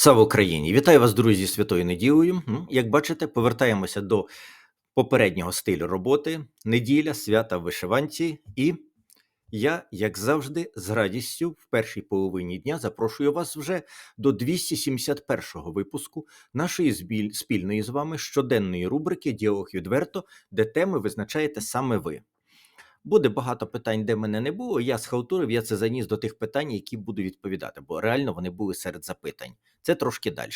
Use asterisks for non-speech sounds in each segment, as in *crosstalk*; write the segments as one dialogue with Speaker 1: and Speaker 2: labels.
Speaker 1: Слава Україні! Вітаю вас, друзі, святою неділею. Як бачите, повертаємося до попереднього стилю роботи. Неділя, свята в вишиванці. І я, як завжди, з радістю в першій половині дня запрошую вас вже до 271-го випуску нашої спільної з вами щоденної рубрики Діалог відверто, де теми визначаєте саме ви. Буде багато питань, де мене не було. Я схалтурив, я це заніс до тих питань, які буду відповідати, бо реально вони були серед запитань. Це трошки далі.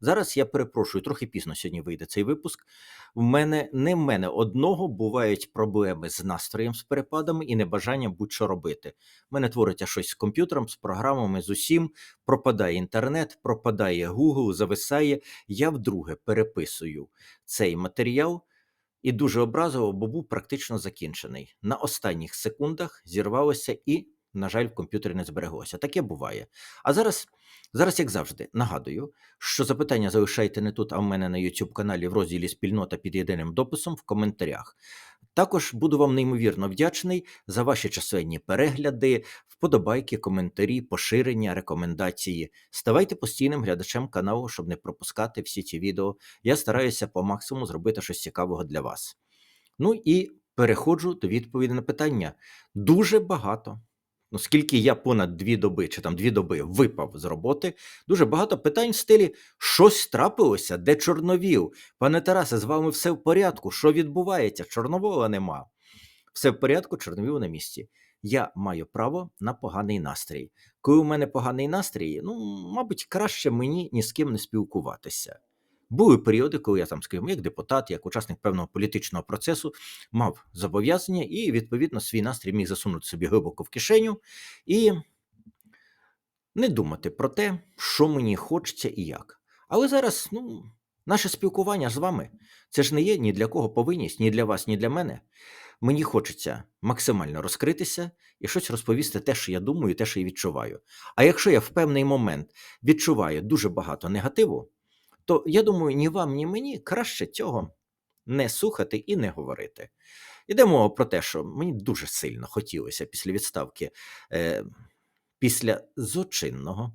Speaker 1: Зараз я перепрошую, трохи пізно сьогодні вийде цей випуск. В мене не в мене одного бувають проблеми з настроєм, з перепадами і небажанням будь-що робити. В мене твориться щось з комп'ютером, з програмами, з усім. Пропадає інтернет, пропадає Google, зависає. Я вдруге переписую цей матеріал. І дуже образово, бо був практично закінчений. На останніх секундах зірвалося і, на жаль, в комп'ютері не збереглося. Таке буває. А зараз, зараз, як завжди, нагадую, що запитання залишайте не тут, а в мене на YouTube каналі в розділі Спільнота під єдиним дописом в коментарях. Також буду вам неймовірно вдячний за ваші численні перегляди, вподобайки, коментарі, поширення, рекомендації. Ставайте постійним глядачем каналу, щоб не пропускати всі ці відео. Я стараюся по максимуму зробити щось цікавого для вас. Ну і переходжу до відповіді на питання. Дуже багато. Ну, скільки я понад дві доби чи там дві доби випав з роботи, дуже багато питань в стилі щось трапилося, де Чорновіл? Пане Тарасе, з вами все в порядку. Що відбувається? Чорновола нема. Все в порядку, Чорновіл на місці. Я маю право на поганий настрій. Коли у мене поганий настрій, ну, мабуть, краще мені ні з ким не спілкуватися. Були періоди, коли я там, скажімо, як депутат, як учасник певного політичного процесу, мав зобов'язання і, відповідно, свій настрій міг засунути собі глибоко в кишеню і не думати про те, що мені хочеться і як. Але зараз, ну, наше спілкування з вами це ж не є ні для кого повинність, ні для вас, ні для мене. Мені хочеться максимально розкритися і щось розповісти те, що я думаю, те, що я відчуваю. А якщо я в певний момент відчуваю дуже багато негативу, то я думаю, ні вам, ні мені краще цього не слухати і не говорити. Іде мова про те, що мені дуже сильно хотілося після відставки, е, після злочинного,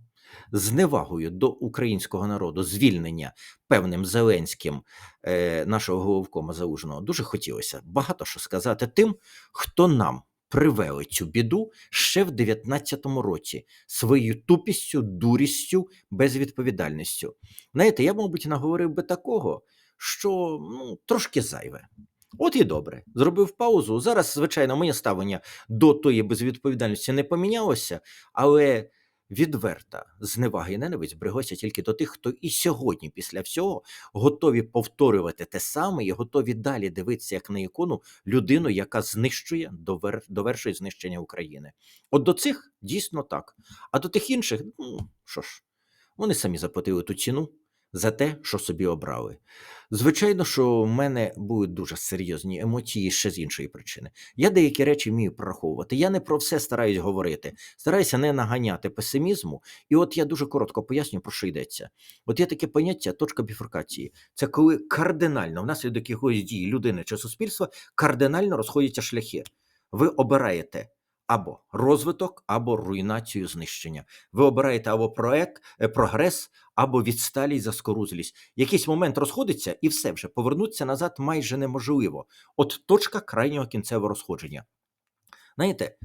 Speaker 1: з невагою до українського народу, звільнення певним Зеленським е, нашого головкома Залужного, дуже хотілося багато що сказати тим, хто нам привели цю біду ще в 19-му році своєю тупістю, дурістю, безвідповідальністю. Знаєте, я, мабуть, наговорив би такого, що ну, трошки зайве. От і добре, зробив паузу. Зараз, звичайно, моє ставлення до тої безвідповідальності не помінялося, але відверта зневага і ненависть бригося тільки до тих, хто і сьогодні, після всього, готові повторювати те саме і готові далі дивитися, як на ікону, людину, яка знищує, довер... довершує знищення України. От до цих дійсно так. А до тих інших, ну що ж, вони самі заплатили ту ціну за те, що собі обрали. Звичайно, що в мене були дуже серйозні емоції ще з іншої причини. Я деякі речі вмію прораховувати. Я не про все стараюсь говорити, стараюся не наганяти песимізму. І от я дуже коротко поясню, про що йдеться. От є таке поняття точка біфуркації. Це коли кардинально, внаслідок якоїсь дії людини чи суспільства, кардинально розходяться шляхи. Ви обираєте або розвиток, або руйнацію знищення. Ви обираєте або проект, е, прогрес, або відсталість заскорузлість. Якийсь момент розходиться, і все вже повернутися назад майже неможливо. От точка крайнього кінцевого розходження. Знаєте,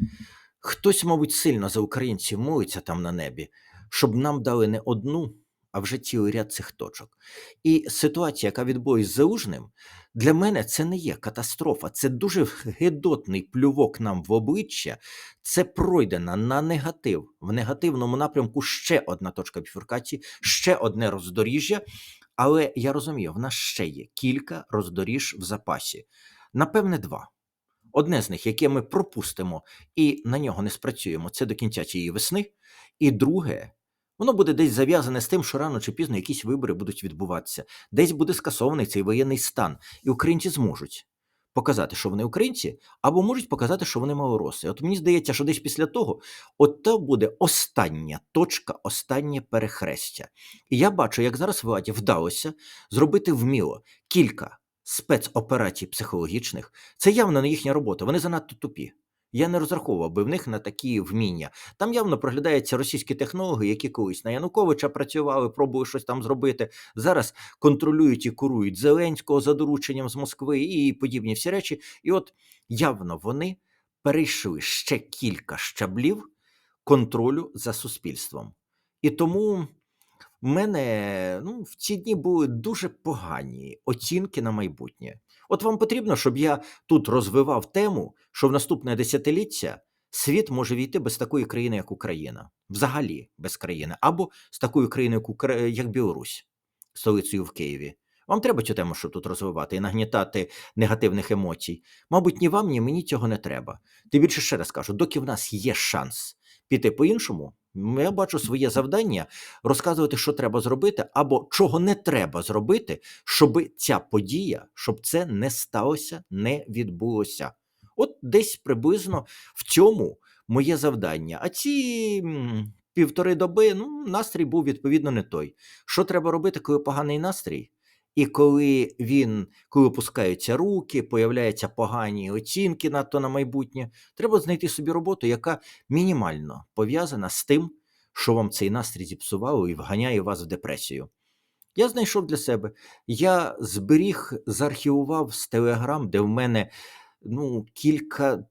Speaker 1: хтось, мабуть, сильно за українців молиться там на небі, щоб нам дали не одну, а вже цілий ряд цих точок. І ситуація, яка відбулась з Залужним, для мене це не є катастрофа, це дуже гидотний плювок нам в обличчя. Це пройдена на негатив. В негативному напрямку ще одна точка біфуркації, ще одне роздоріжжя. Але я розумію, в нас ще є кілька роздоріж в запасі. Напевне, два. Одне з них, яке ми пропустимо і на нього не спрацюємо, це до кінця цієї весни. І друге, воно буде десь зав'язане з тим, що рано чи пізно якісь вибори будуть відбуватися, десь буде скасований цей воєнний стан, і українці зможуть показати, що вони українці, або можуть показати, що вони малороси. От мені здається, що десь після того, от то буде остання точка, останнє перехрестя. І я бачу, як зараз владі вдалося зробити вміло кілька спецоперацій психологічних. Це явно не їхня робота. Вони занадто тупі. Я не розраховував би в них на такі вміння. Там явно проглядаються російські технологи, які колись на Януковича працювали, пробували щось там зробити. Зараз контролюють і курують Зеленського за дорученням з Москви і подібні всі речі. І от явно вони перейшли ще кілька щаблів контролю за суспільством. І тому мене ну, в ці дні були дуже погані оцінки на майбутнє. От вам потрібно, щоб я тут розвивав тему, що в наступне десятиліття світ може війти без такої країни, як Україна, взагалі без країни, або з такою країною, як, Білорусь, столицею в Києві. Вам треба цю тему, щоб тут розвивати і нагнітати негативних емоцій. Мабуть, ні вам, ні мені цього не треба. Тим більше ще раз кажу, доки в нас є шанс піти по-іншому, я бачу своє завдання розказувати, що треба зробити, або чого не треба зробити, щоб ця подія, щоб це не сталося, не відбулося. От десь приблизно в цьому моє завдання. А ці півтори доби ну, настрій був відповідно не той. Що треба робити, коли поганий настрій? І коли він, коли опускаються руки, появляються погані оцінки надто на майбутнє, треба знайти собі роботу, яка мінімально пов'язана з тим, що вам цей настрій зіпсувало і вганяє вас в депресію. Я знайшов для себе. Я зберіг, заархівував з Телеграм, де в мене ну, кілька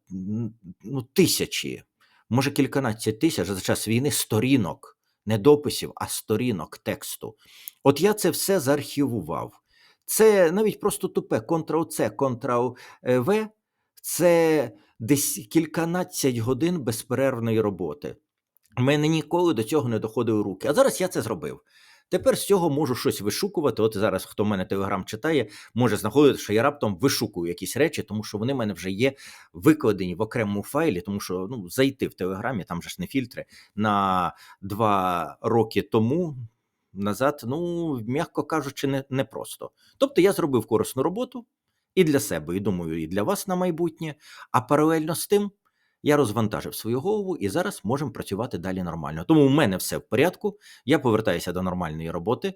Speaker 1: ну, тисячі, може кільканадцять тисяч за час війни сторінок, не дописів, а сторінок тексту. От я це все заархівував. Це навіть просто тупе Ctrl-C, Ctrl-V, це десь кільканадцять годин безперервної роботи. У мене ніколи до цього не доходили руки. А зараз я це зробив. Тепер з цього можу щось вишукувати. От зараз, хто мене телеграм читає, може знаходити, що я раптом вишукую якісь речі, тому що вони в мене вже є викладені в окремому файлі, тому що ну, зайти в телеграмі, там же ж не фільтри, на два роки тому назад, ну, м'яко кажучи, не, не просто. Тобто я зробив корисну роботу і для себе, і думаю, і для вас на майбутнє. А паралельно з тим я розвантажив свою голову і зараз можемо працювати далі нормально. Тому у мене все в порядку. Я повертаюся до нормальної роботи.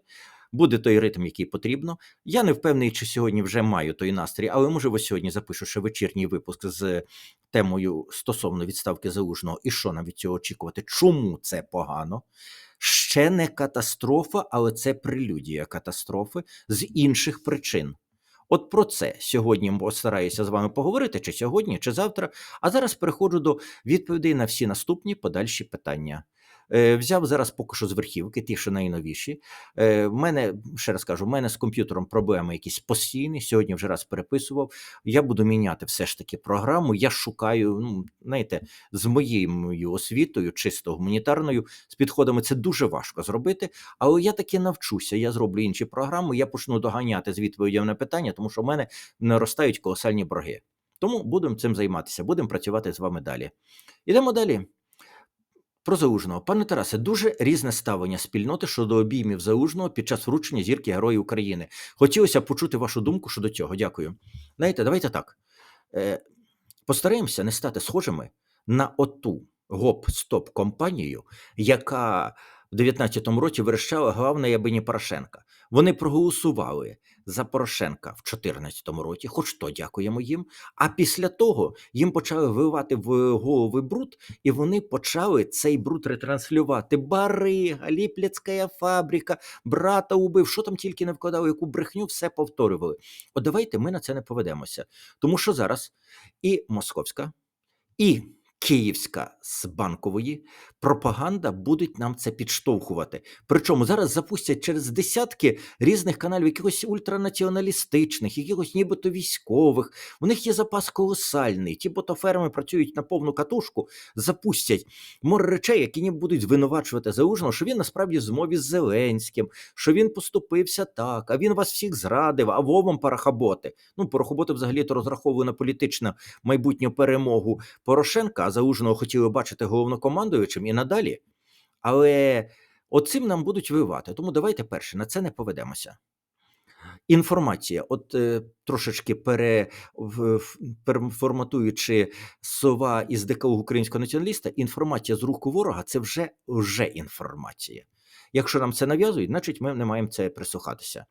Speaker 1: Буде той ритм, який потрібно. Я не впевнений, чи сьогодні вже маю той настрій, але можливо сьогодні запишу ще вечірній випуск з темою стосовно відставки залужного і що нам від цього очікувати. Чому це погано? Ще не катастрофа, але це прелюдія катастрофи з інших причин. От про це сьогодні постараюся з вами поговорити, чи сьогодні, чи завтра. А зараз переходжу до відповідей на всі наступні подальші питання. Е, взяв зараз поки що з верхівки, ті, що найновіші. Е, в мене, ще раз кажу, в мене з комп'ютером проблеми якісь постійні. Сьогодні вже раз переписував. Я буду міняти все ж таки програму. Я шукаю, ну, знаєте, з моєю освітою, чисто гуманітарною, з підходами це дуже важко зробити. Але я таки навчуся. Я зроблю інші програми, я почну доганяти з відповідями на питання, тому що в мене наростають колосальні борги. Тому будемо цим займатися, будемо працювати з вами далі. Ідемо далі. Про Залужного. Пане Тарасе, дуже різне ставлення спільноти щодо обіймів Залужного під час вручення зірки Героїв України. Хотілося б почути вашу думку щодо цього. Дякую. Знаєте, давайте так. Е, Постараємося не стати схожими на оту гоп-стоп компанію, яка в 19-му році верещала головне ябині Порошенка. Вони проголосували за Порошенка в 2014 році, хоч то дякуємо їм. А після того їм почали виливати в голови бруд, і вони почали цей бруд ретранслювати. Барига, Ліплецька фабрика, брата убив, що там тільки не вкладали, яку брехню, все повторювали. От давайте ми на це не поведемося. Тому що зараз і московська, і Київська з банкової пропаганда будуть нам це підштовхувати. Причому зараз запустять через десятки різних каналів, якихось ультранаціоналістичних, якихось нібито військових. У них є запас колосальний. Ті ботоферми працюють на повну катушку, запустять море речей, які ніби будуть звинувачувати Залужного, що він насправді в змові з Зеленським, що він поступився так, а він вас всіх зрадив, а вовом парахаботи. Ну, парахаботи взагалі то розраховує на політичну майбутню перемогу Порошенка, а Залужного хотіли бачити головнокомандуючим і надалі. Але оцим нам будуть вивати. Тому давайте перше на це не поведемося. Інформація, от е, трошечки пере, в, переформатуючи сова із декалогу українського націоналіста, інформація з руку ворога це вже вже інформація. Якщо нам це нав'язують, значить ми не маємо це прислухатися.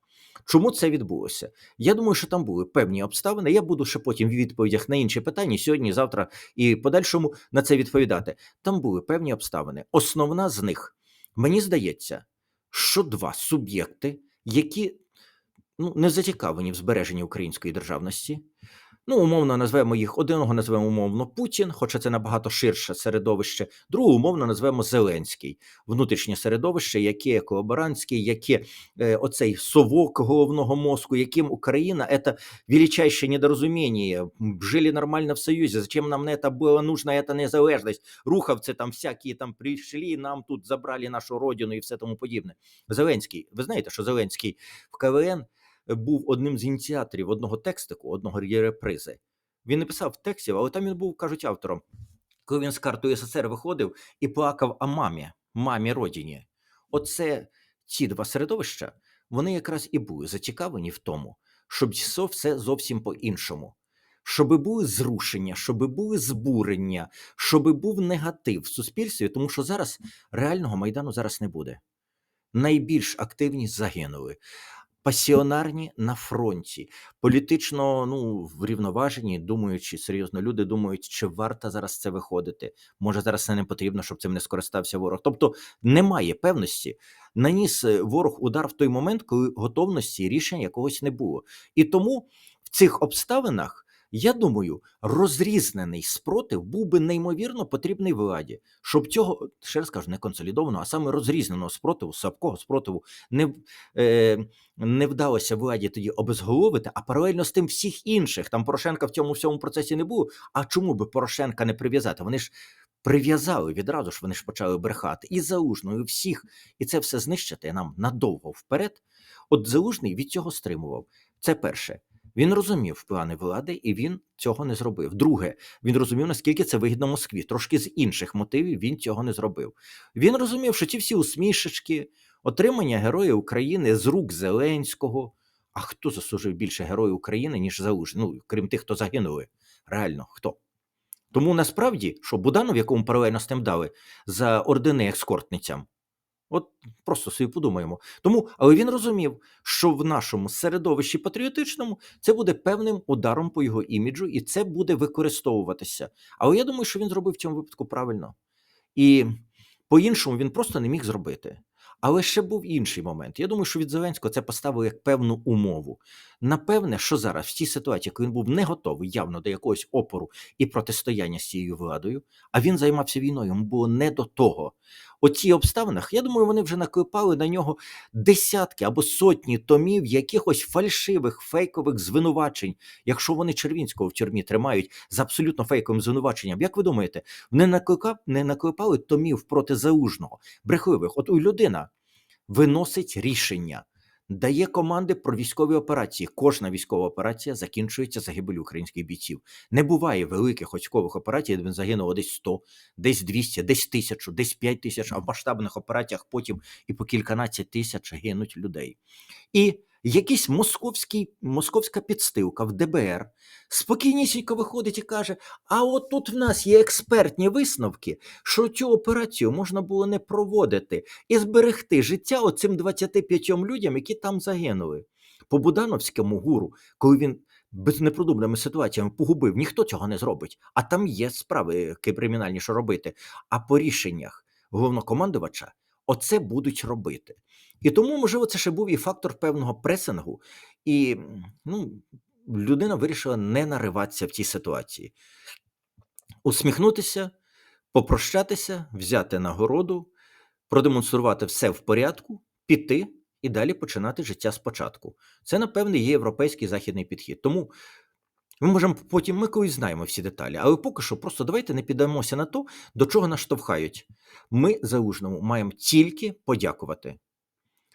Speaker 1: Чому це відбулося? Я думаю, що там були певні обставини. Я буду ще потім в відповідях на інші питання сьогодні, завтра і подальшому на це відповідати. Там були певні обставини. Основна з них мені здається, що два суб'єкти, які ну, не зацікавлені в збереженні української державності. Ну, умовно назвемо їх одного назвемо умовно Путін, хоча це набагато ширше середовище. Другого умовно назвемо Зеленський, внутрішнє середовище, яке колаборантське, яке е, оцей совок головного мозку, яким Україна це величайше недорозуміння. Жили нормально в Союзі. Зачем нам на це було нужна эта незалежність? Рухавці там всякі там прийшли, нам тут забрали нашу родину і все тому подібне. Зеленський, ви знаєте, що Зеленський в КВН був одним з ініціаторів одного текстику, одного репризи. Він не писав текстів, але там він був, кажуть, автором. Коли він з картою СССР виходив і плакав о мамі, мамі родині. Оце ці два середовища, вони якраз і були зацікавлені в тому, щоб все зовсім по-іншому. Щоб були зрушення, щоб були збурення, щоб був негатив в суспільстві, тому що зараз реального майдану зараз не буде. Найбільш активні загинули пасіонарні на фронті, політично ну врівноважені, думаючи серйозно, люди думають, чи варто зараз це виходити. Може, зараз це не потрібно, щоб цим не скористався ворог. Тобто немає певності. Наніс е, ворог удар в той момент, коли готовності рішення якогось не було. І тому в цих обставинах. Я думаю, розрізнений спротив був би неймовірно потрібний владі, щоб цього ще раз кажу, не консолідованого, а саме розрізненого спротиву, слабкого спротиву не е, не вдалося владі тоді обезголовити, а паралельно з тим всіх інших. Там Порошенка в цьому всьому процесі не було. А чому би Порошенка не прив'язати? Вони ж прив'язали відразу ж, вони ж почали брехати і залужно, і всіх, і це все знищити нам надовго вперед. От залужний від цього стримував. Це перше. Він розумів плани влади, і він цього не зробив. Друге, він розумів, наскільки це вигідно Москві. Трошки з інших мотивів він цього не зробив. Він розумів, що ці всі усмішечки, отримання Героя України з рук Зеленського. А хто заслужив більше Героїв України, ніж Залужний? Ну, крім тих, хто загинули. Реально, хто? Тому насправді, що Буданов, якому паралельно з тим дали за ордени екскортницям, От просто собі подумаємо. Тому, але він розумів, що в нашому середовищі патріотичному це буде певним ударом по його іміджу, і це буде використовуватися. Але я думаю, що він зробив в цьому випадку правильно. І по-іншому він просто не міг зробити. Але ще був інший момент. Я думаю, що від Зеленського це поставили як певну умову. Напевне, що зараз в цій ситуації, коли він був не готовий явно до якогось опору і протистояння з цією владою, а він займався війною, йому було не до того. У цій обставинах, я думаю, вони вже наклепали на нього десятки або сотні томів якихось фальшивих фейкових звинувачень, якщо вони Червінського в тюрмі тримають з абсолютно фейковим звинуваченням. Як ви думаєте, наклепали, не наклепали томів проти заужного, брехливих? От у людина виносить рішення дає команди про військові операції. Кожна військова операція закінчується загибелю українських бійців. Не буває великих військових операцій, де він загинуло десь 100, десь 200, десь тисячу, десь 5 тисяч, а в масштабних операціях потім і по кільканадцять тисяч гинуть людей. І якийсь московський, московська підстилка в ДБР спокійнісінько виходить і каже: А от тут в нас є експертні висновки, що цю операцію можна було не проводити і зберегти життя оцим 25 людям, які там загинули. По Будановському гуру, коли він без непродуманими ситуаціями погубив, ніхто цього не зробить. А там є справи кримінальні, що робити. А по рішеннях головнокомандувача оце будуть робити. І тому, можливо, це ще був і фактор певного пресингу, і ну, людина вирішила не нариватися в цій ситуації, усміхнутися, попрощатися, взяти нагороду, продемонструвати все в порядку, піти і далі починати життя спочатку. Це, напевне, є європейський західний підхід. Тому ми можемо потім, ми колись знаємо всі деталі, але поки що просто давайте не піддаємося на то, до чого нас штовхають. Ми Залужному маємо тільки подякувати.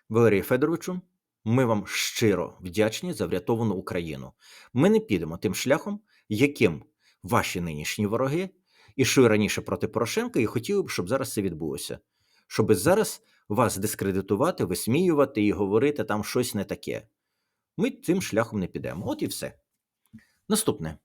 Speaker 1: Валерію Федоровичу, ми вам щиро вдячні за врятовану Україну. Ми не підемо тим шляхом, яким ваші нинішні вороги ішли раніше проти Порошенка і хотіли б, щоб зараз це відбулося. Щоб зараз вас дискредитувати, висміювати і говорити там щось не таке. Ми цим шляхом не підемо. От і все. Наступне.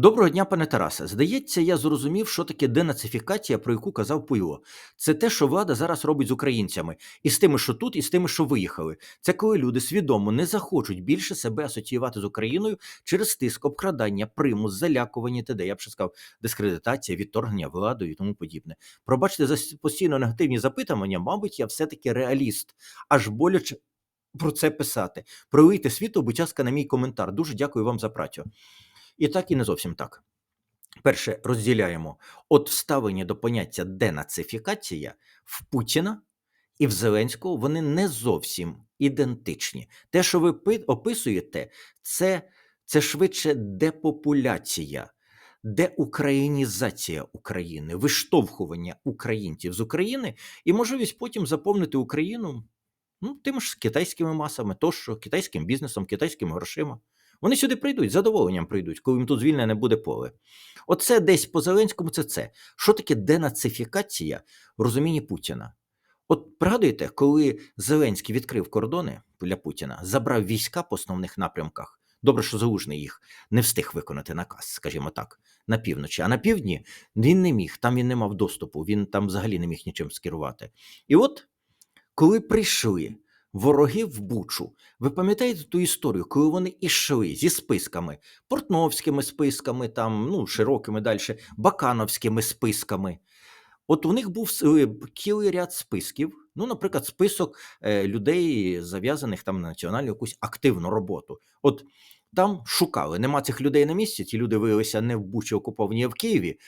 Speaker 1: Доброго дня, пане Тарасе. Здається, я зрозумів, що таке денацифікація, про яку казав Пуйло. Це те, що влада зараз робить з українцями, і з тими, що тут, і з тими, що виїхали. Це коли люди свідомо не захочуть більше себе асоціювати з Україною через тиск, обкрадання, примус, залякування т.д. Я б ще сказав, дискредитація, відторгнення владою і тому подібне. Пробачте за постійно негативні запитування, мабуть, я все-таки реаліст, аж боляче про це писати. Пролийте світло, будь ласка, на мій коментар. Дуже дякую вам за працю. І так і не зовсім так. Перше, розділяємо от вставлення до поняття денацифікація в Путіна і в Зеленського вони не зовсім ідентичні. Те, що ви описуєте, це, це швидше депопуляція, деукраїнізація України, виштовхування українців з України і можливість потім заповнити Україну ну, тими ж китайськими масами, тощо, китайським бізнесом, китайськими грошима. Вони сюди прийдуть, з задоволенням прийдуть, коли їм тут звільнене буде поле. Оце десь по Зеленському це це. Що таке денацифікація в розумінні Путіна? От пригадуєте, коли Зеленський відкрив кордони для Путіна, забрав війська по основних напрямках. Добре, що Залужний їх не встиг виконати наказ, скажімо так, на півночі. А на півдні він не міг, там він не мав доступу, він там взагалі не міг нічим скерувати. І от коли прийшли вороги в Бучу, ви пам'ятаєте ту історію, коли вони ішли зі списками, портновськими списками, там, ну, широкими далі, бакановськими списками. От у них був е, цілий ряд списків. Ну, наприклад, список е, людей, зав'язаних там на національну якусь активну роботу. От там шукали, нема цих людей на місці. Ті люди виявилися не в Бучі окуповані, а в Києві.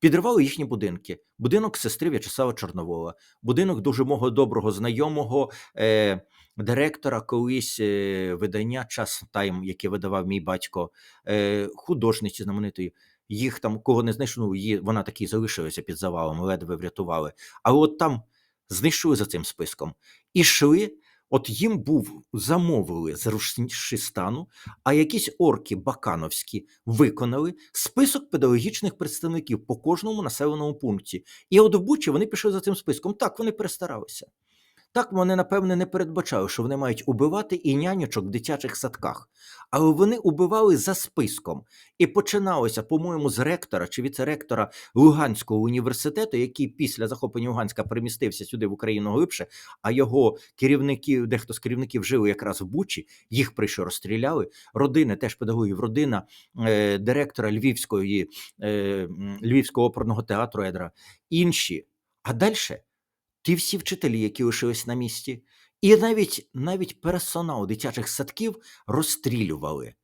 Speaker 1: Підривали їхні будинки. Будинок сестри В'ячеслава Чорновола, будинок дуже мого доброго знайомого е, директора колись е, видання Час Тайм, яке видавав мій батько, е, художниці знаменитої. Їх там кого не знайшли, ну, її, вона таки залишилася під завалом, ледве врятували. Але от там знайшли за цим списком. І йшли, от їм був замовили з Рушистану, а якісь орки бакановські виконали список педагогічних представників по кожному населеному пункті. І от в Бучі вони пішли за цим списком. Так, вони перестаралися. Так вони, напевне, не передбачали, що вони мають убивати і нянючок в дитячих садках. Але вони убивали за списком. І починалося, по-моєму, з ректора чи віцеректора Луганського університету, який після захоплення Луганська перемістився сюди в Україну глибше, а його керівники, дехто з керівників жили якраз в Бучі, їх прийшов розстріляли. Родини, теж педагогів, родина е, директора Львівської, е, Львівського оперного театру Едра, інші. А далі ті всі вчителі, які лишились на місці, і навіть навіть персонал дитячих садків розстрілювали.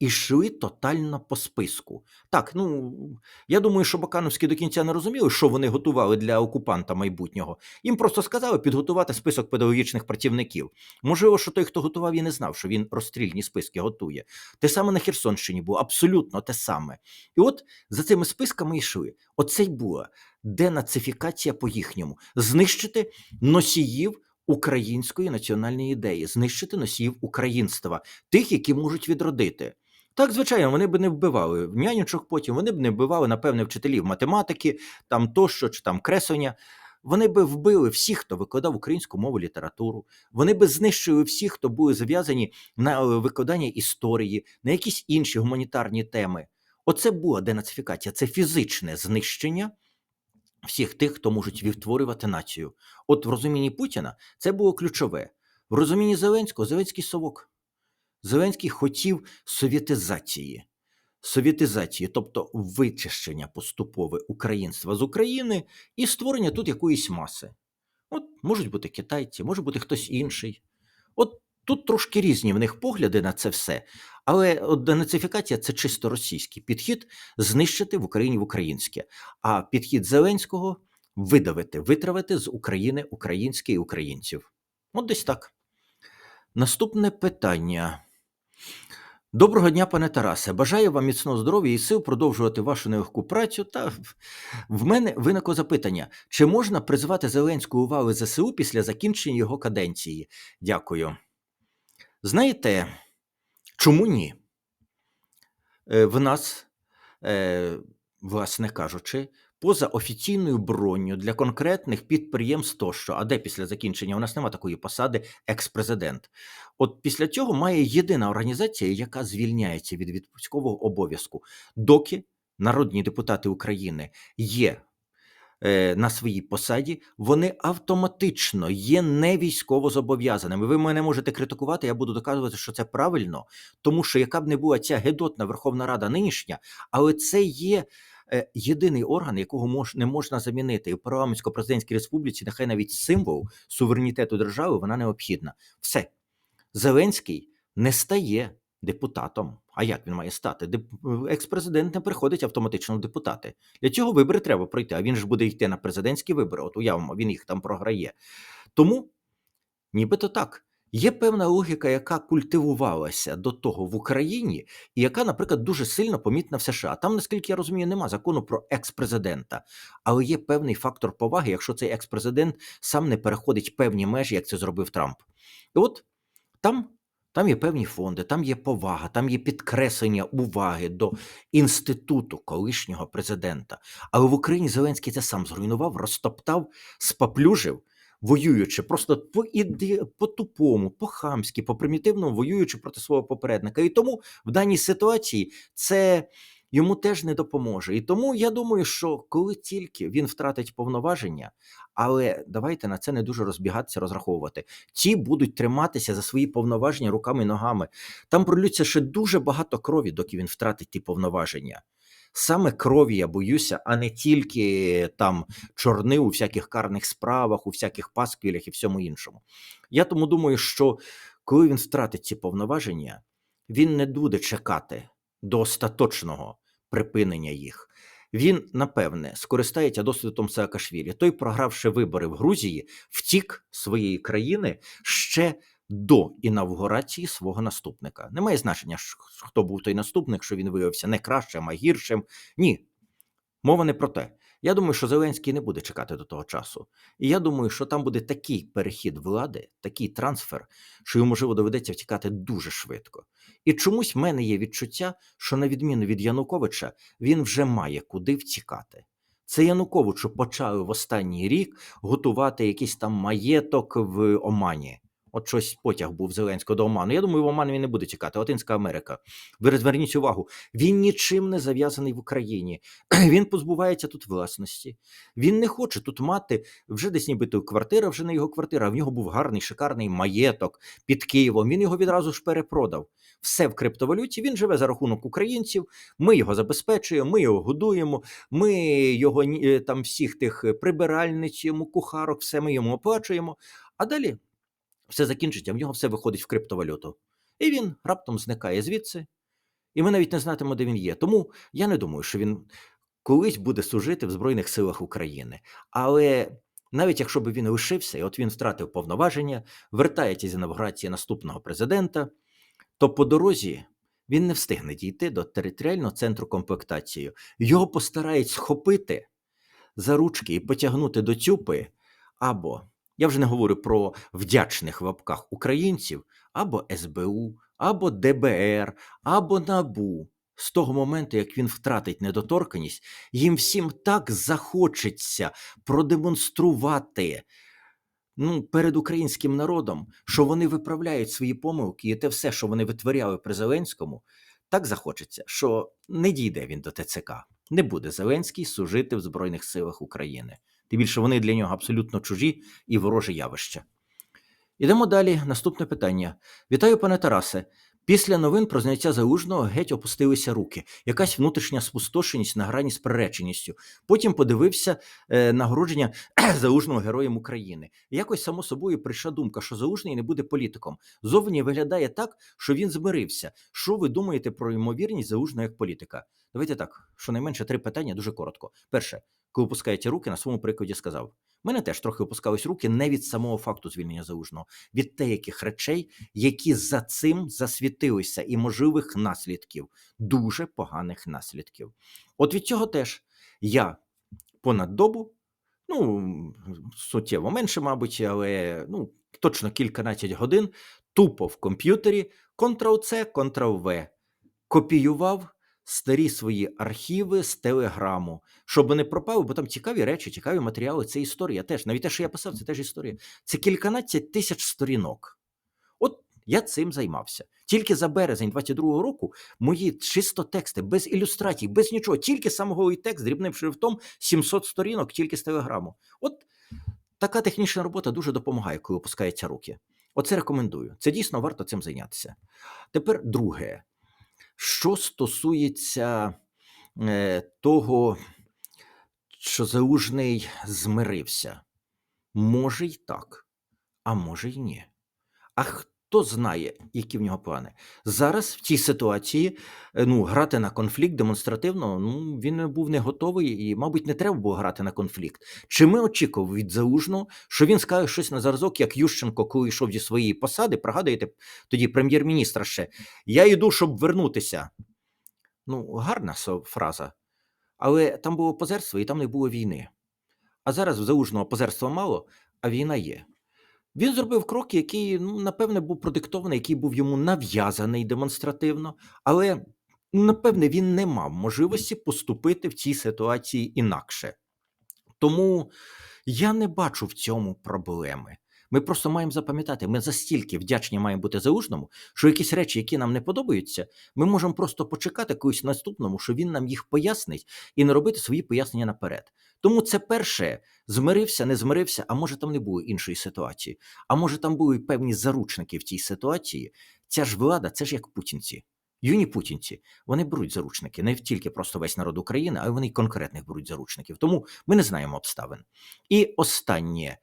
Speaker 1: І йшли тотально по списку. Так, ну я думаю, що Бакановські до кінця не розуміли, що вони готували для окупанта майбутнього. Їм просто сказали підготувати список педагогічних працівників. Можливо, що той, хто готував, і не знав, що він розстрільні списки готує. Те саме на Херсонщині було, абсолютно те саме. І от за цими списками йшли. Оце й була денацифікація по їхньому, знищити носіїв української національної ідеї, знищити носіїв українства, тих, які можуть відродити. Так, звичайно, вони б не вбивали нянючок потім, вони б не вбивали, напевне, вчителів математики, там тощо, чи там кресення. Вони би вбили всіх, хто викладав українську мову літературу. Вони би знищили всіх, хто були зав'язані на е, викладання історії, на якісь інші гуманітарні теми. Оце була денацифікація, це фізичне знищення всіх тих, хто можуть відтворювати націю. От в розумінні Путіна це було ключове. В розумінні Зеленського Зеленський совок. Зеленський хотів совєтизації. Совєтизації, тобто вичищення поступове українства з України і створення тут якоїсь маси. От можуть бути китайці, може бути хтось інший. От тут трошки різні в них погляди на це все. Але от денацифікація це чисто російський підхід знищити в Україні в українське. А підхід Зеленського видавити, витравити з України українське і українців. От десь так. Наступне питання. Доброго дня, пане Тарасе. Бажаю вам міцного здоров'я і сил продовжувати вашу нелегку працю. Та в мене виникло запитання: чи можна призвати Зеленську увагу ЗСУ після закінчення його каденції? Дякую. Знаєте, чому ні? Е, В нас, е, власне кажучи, поза офіційною бронью для конкретних підприємств тощо. А де після закінчення у нас немає такої посади екс-президент. От після цього має єдина організація, яка звільняється від військового обов'язку, доки народні депутати України є е, на своїй посаді, вони автоматично є не військово зобов'язаними. Ви мене можете критикувати, я буду доказувати, що це правильно, тому що яка б не була ця гедотна Верховна Рада нинішня, але це є. Е, Єдиний орган, якого мож, не можна замінити, в парламентсько-президентській республіці, нехай навіть символ суверенітету держави, вона необхідна. Все. Зеленський не стає депутатом. А як він має стати? Екс-президент не приходить автоматично в депутати. Для цього вибори треба пройти. А він ж буде йти на президентські вибори. От уявимо, він їх там програє. Тому, нібито так. Є певна логіка, яка культивувалася до того в Україні, і яка, наприклад, дуже сильно помітна в США. Там, наскільки я розумію, нема закону про екс-президента, але є певний фактор поваги, якщо цей екс-президент сам не переходить певні межі, як це зробив Трамп. І от там, там є певні фонди, там є повага, там є підкреслення уваги до інституту колишнього президента. Але в Україні Зеленський це сам зруйнував, розтоптав, споплюжив, воюючи просто по іде, по тупому, по хамськи, по примітивному, воюючи проти свого попередника. І тому в даній ситуації це. Йому теж не допоможе. І тому я думаю, що коли тільки він втратить повноваження, але давайте на це не дуже розбігатися, розраховувати. Ті будуть триматися за свої повноваження руками і ногами. Там пролються ще дуже багато крові, доки він втратить ті повноваження. Саме крові я боюся, а не тільки там чорни у всяких карних справах, у всяких пасквілях і всьому іншому. Я тому думаю, що коли він втратить ці повноваження, він не буде чекати до остаточного припинення їх. Він, напевне, скористається досвідом Саакашвілі. Той, програвши вибори в Грузії, втік своєї країни ще до інавгурації свого наступника. Немає значення, хто був той наступник, що він виявився не кращим, а гіршим. Ні. Мова не про те. Я думаю, що Зеленський не буде чекати до того часу. І я думаю, що там буде такий перехід влади, такий трансфер, що йому можливо доведеться втікати дуже швидко. І чомусь в мене є відчуття, що на відміну від Януковича, він вже має куди втікати. Це Януковичу почали в останній рік готувати якийсь там маєток в Омані. От щось потяг був Зеленського до Оману. Я думаю, в Оман він не буде тікати. Латинська Америка. Ви зверніть увагу, він нічим не зав'язаний в Україні. *clears throat* Він позбувається тут власності. Він не хоче тут мати вже десь нібито квартира, вже не його квартира. В нього був гарний, шикарний маєток під Києвом. Він його відразу ж перепродав. Все в криптовалюті. Він живе за рахунок українців. Ми його забезпечуємо, ми його годуємо. Ми його е, там всіх тих прибиральниць, йому кухарок, все ми йому оплачуємо. А далі все закінчиться, в нього все виходить в криптовалюту. І він раптом зникає звідси, і ми навіть не знатимемо, де він є. Тому я не думаю, що він колись буде служити в Збройних силах України. Але навіть якщо б він лишився, і от він втратив повноваження, вертається з інавгурації наступного президента, то по дорозі він не встигне дійти до територіального центру комплектації. Його постарають схопити за ручки і потягнути до цюпи, або я вже не говорю про вдячних в лапках українців, або СБУ, або ДБР, або НАБУ. З того моменту, як він втратить недоторканість, їм всім так захочеться продемонструвати ну, перед українським народом, що вони виправляють свої помилки, і те все, що вони витворяли при Зеленському, так захочеться, що не дійде він до ТЦК. Не буде Зеленський служити в Збройних силах України. Тим більше вони для нього абсолютно чужі і вороже явище. Ідемо далі. Наступне питання. Вітаю, пане Тарасе. Після новин про зняття залужного геть опустилися руки. Якась внутрішня спустошеність на грані з приреченістю. Потім подивився е, нагородження *clears throat* залужного героєм України. І Якось само собою прийшла думка, що залужний не буде політиком. Зовні виглядає так, що він змирився. Що ви думаєте про ймовірність залужного як політика? Давайте так, щонайменше три питання дуже коротко. Перше, коли опускаєте руки, на своєму прикладі сказав. Мене теж трохи опускались руки не від самого факту звільнення залужного, від деяких речей, які за цим засвітилися, і можливих наслідків, дуже поганих наслідків. От від цього теж я понад добу, ну суттєво менше, мабуть, але ну точно кільканадцять годин тупо в комп'ютері Ctrl-C, Ctrl-V копіював старі свої архіви з телеграму, щоб не пропали, бо там цікаві речі, цікаві матеріали. Це історія теж. Навіть те, що я писав, це теж історія. Це кільканадцять тисяч сторінок. От я цим займався. Тільки за березень 22-го року мої чисто тексти, без ілюстрацій, без нічого, тільки сам голий текст дрібним шрифтом 700 сторінок, тільки з телеграму. От така технічна робота дуже допомагає, коли опускаються руки. Оце рекомендую. Це дійсно варто цим зайнятися. Тепер друге, що стосується е, того, що Залужний змирився, може й так, а може й ні. А хто знає, які в нього плани? Зараз в цій ситуації е, ну, грати на конфлікт демонстративно, ну він був не готовий і, мабуть, не треба було грати на конфлікт. Чи ми очікували від Залужного, що він скаже щось на зразок, як Ющенко, коли йшов зі своєї посади, пригадуєте тоді прем'єр-міністра ще. Я йду, щоб вернутися. Ну, гарна фраза. Але там було позерство і там не було війни. А зараз в Залужного позерства мало, а війна є. Він зробив крок, який, ну, напевне, був продиктований, який був йому нав'язаний демонстративно, але, ну, напевне, він не мав можливості поступити в цій ситуації інакше. Тому я не бачу в цьому проблеми. Ми просто маємо запам'ятати, ми застільки вдячні маємо бути залужному, що якісь речі, які нам не подобаються, ми можемо просто почекати когось наступному, що він нам їх пояснить, і не робити свої пояснення наперед. Тому це перше змирився, не змирився, а може там не було іншої ситуації. А може там були певні заручники в цій ситуації. Ця ж влада, це ж як путінці. Юні путінці, вони беруть заручники, не тільки просто весь народ України, а й вони конкретних беруть заручників. Тому ми не знаємо обставин. І останнє,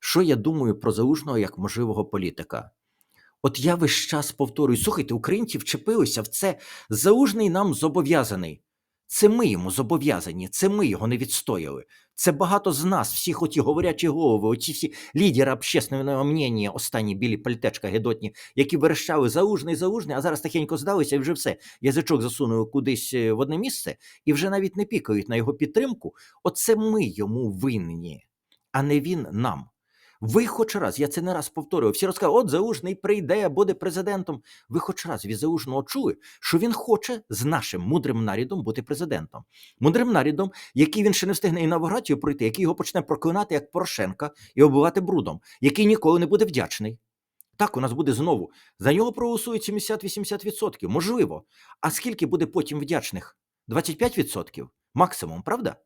Speaker 1: що я думаю про залужного як можливого політика. От я весь час повторюю: слухайте, українці вчепилися в це. Залужний нам зобов'язаний. Це ми йому зобов'язані, це ми його не відстояли. Це багато з нас, всіх оті говорячі голови, оці всі лідери общественного мнення, останні білі пальтечка гедотні, які верещали залужний, залужний, а зараз тихенько здалися і вже все. Язичок засунули кудись е, в одне місце і вже навіть не пікають на його підтримку. Оце ми йому винні, а не він нам. Ви хоч раз, я це не раз повторював, всі розказують, от Залужний прийде, буде президентом. Ви хоч раз від Залужного чули, що він хоче з нашим мудрим нарядом бути президентом. Мудрим нарядом, який він ще не встигне інавгурацію пройти, який його почне проклинати як Порошенка і оббивати брудом, який ніколи не буде вдячний. Так, у нас буде знову. За нього проголосують 70-80%, можливо. А скільки буде потім вдячних? 25% максимум, правда?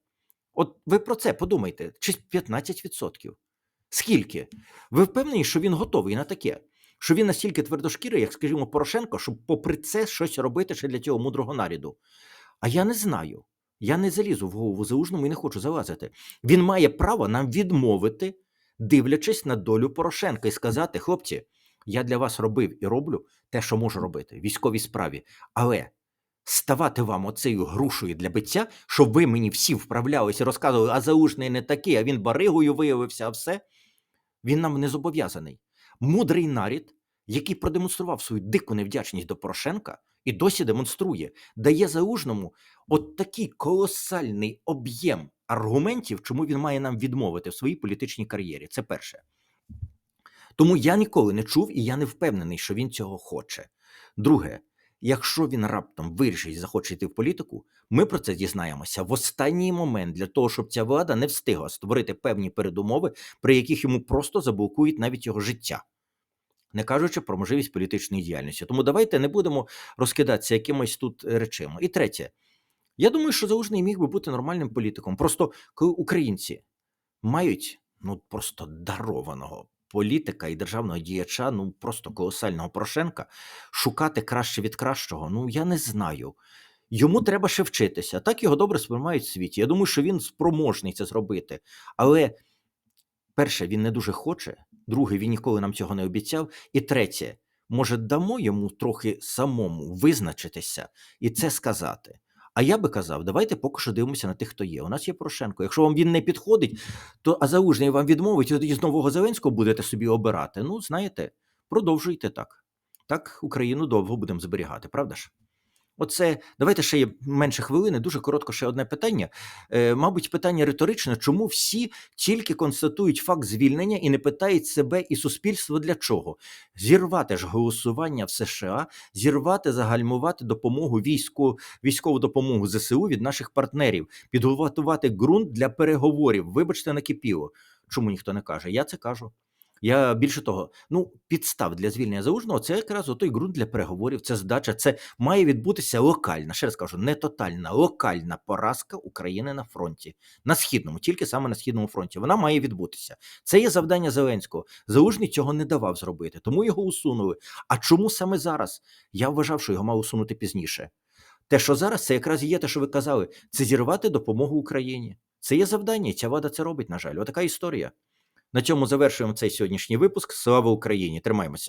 Speaker 1: От ви про це подумайте, чи 15%? Скільки? Ви впевнені, що він готовий на таке? Що він настільки твердошкірий, як, скажімо, Порошенко, щоб попри це щось робити ще для цього мудрого наряду? А я не знаю. Я не залізу в голову залужному і не хочу залазити. Він має право нам відмовити, дивлячись на долю Порошенка, і сказати: хлопці, я для вас робив і роблю те, що можу робити військовій справі. Але ставати вам оцею грушою для биття, щоб ви мені всі вправлялися і розказували, а залужний не такий, а він баригою виявився, а все. Він нам не зобов'язаний. Мудрий нарід, який продемонстрував свою дику невдячність до Порошенка і досі демонструє, дає залужному от такий колосальний об'єм аргументів, чому він має нам відмовити в своїй політичній кар'єрі. Це перше. Тому я ніколи не чув і я не впевнений, що він цього хоче. Друге, якщо він раптом вирішить захоче йти в політику, ми про це дізнаємося в останній момент для того, щоб ця влада не встигла створити певні передумови, при яких йому просто заблокують навіть його життя. Не кажучи про можливість політичної діяльності. Тому давайте не будемо розкидатися якимось тут речима. І третє, я думаю, що Залужний міг би бути нормальним політиком. Просто коли українці мають ну просто дарованого політика і державного діяча, ну просто колосального Порошенка, шукати краще від кращого, ну я не знаю. Йому треба ще вчитися. Так його добре сприймають в світі. Я думаю, що він спроможний це зробити. Але перше, він не дуже хоче. Друге, він ніколи нам цього не обіцяв. І третє, може, дамо йому трохи самому визначитися і це сказати. А я би казав, давайте поки що дивимося на тих, хто є. У нас є Порошенко. Якщо вам він не підходить, то а залужний вам відмовить, і тоді з Зеленського будете собі обирати. Ну, знаєте, продовжуйте так. Так Україну довго будемо зберігати, правда ж? Оце давайте ще є менше хвилини. Дуже коротко ще одне питання. Е, мабуть, питання риторичне, чому всі тільки констатують факт звільнення і не питають себе і суспільство для чого? Зірвати ж голосування в США, зірвати, загальмувати допомогу війську, військову допомогу ЗСУ від наших партнерів, підготувати ґрунт для переговорів. Вибачте, накипіло. Чому ніхто не каже? Я це кажу. Я більше того, ну підстав для звільнення залужного це якраз отой ґрунт для переговорів. Це здача. Це має відбутися локальна. Ще раз кажу, не тотальна, локальна поразка України на фронті, на східному, тільки саме на східному фронті. Вона має відбутися. Це є завдання Зеленського. Залужний цього не давав зробити, тому його усунули. А чому саме зараз? Я вважав, що його мав усунути пізніше. Те, що зараз, це якраз і є те, що ви казали, це зірвати допомогу Україні. Це є завдання, ця влада це робить, на жаль. Отака історія. На цьому завершуємо цей сьогоднішній випуск. Слава Україні! Тримаємося!